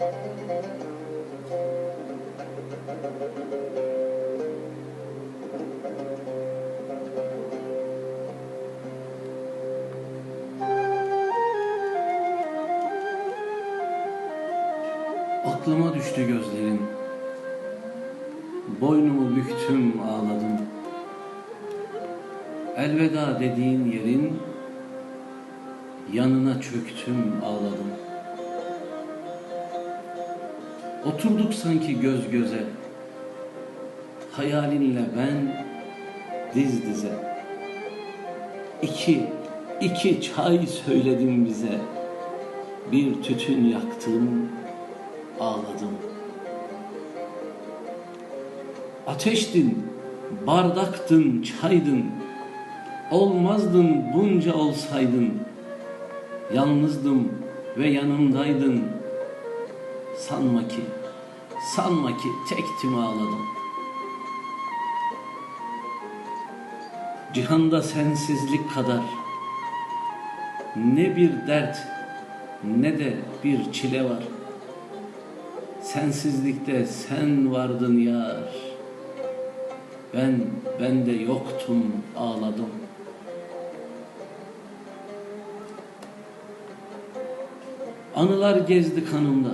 Aklıma düştü gözlerin. Boynumu büktüm ağladım. Elveda dediğin yerin Yanına çöktüm ağladım. Oturduk sanki göz göze. Hayalinle ben diz dize. İki, iki çay söyledim bize. Bir tütün yaktım, ağladım. Ateştin, bardaktın, çaydın. Olmazdın bunca olsaydın. Yalnızdım ve yanımdaydın. Sanma ki, sanma ki tektim ağladım. Cihanda sensizlik kadar ne bir dert ne de bir çile var. Sensizlikte sen vardın yar. Ben bende yoktum ağladım. Anılar gezdi kanımda.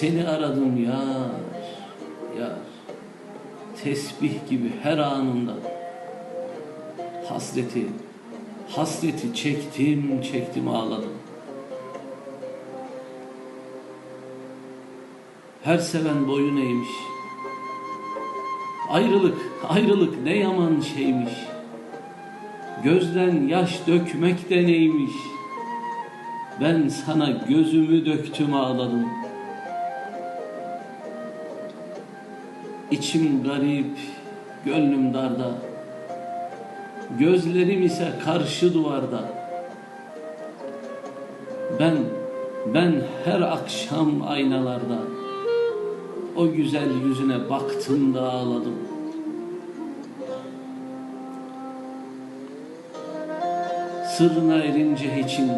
Seni aradım yar, yar. Tesbih gibi her anında. Hasreti, hasreti çektim, çektim ağladım. Her seven boyun eğmiş. Ayrılık, ayrılık ne yaman şeymiş. Gözden yaş dökmek de neymiş. Ben sana gözümü döktüm ağladım. İçim garip, gönlüm darda. Gözlerim ise karşı duvarda. Ben, ben her akşam aynalarda o güzel yüzüne baktım da ağladım. Sırrına erince için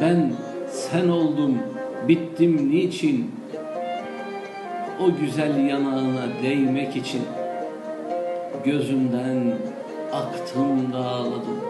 ben sen oldum, bittim niçin? O güzel yanağına değmek için gözümden aktım da ağladım.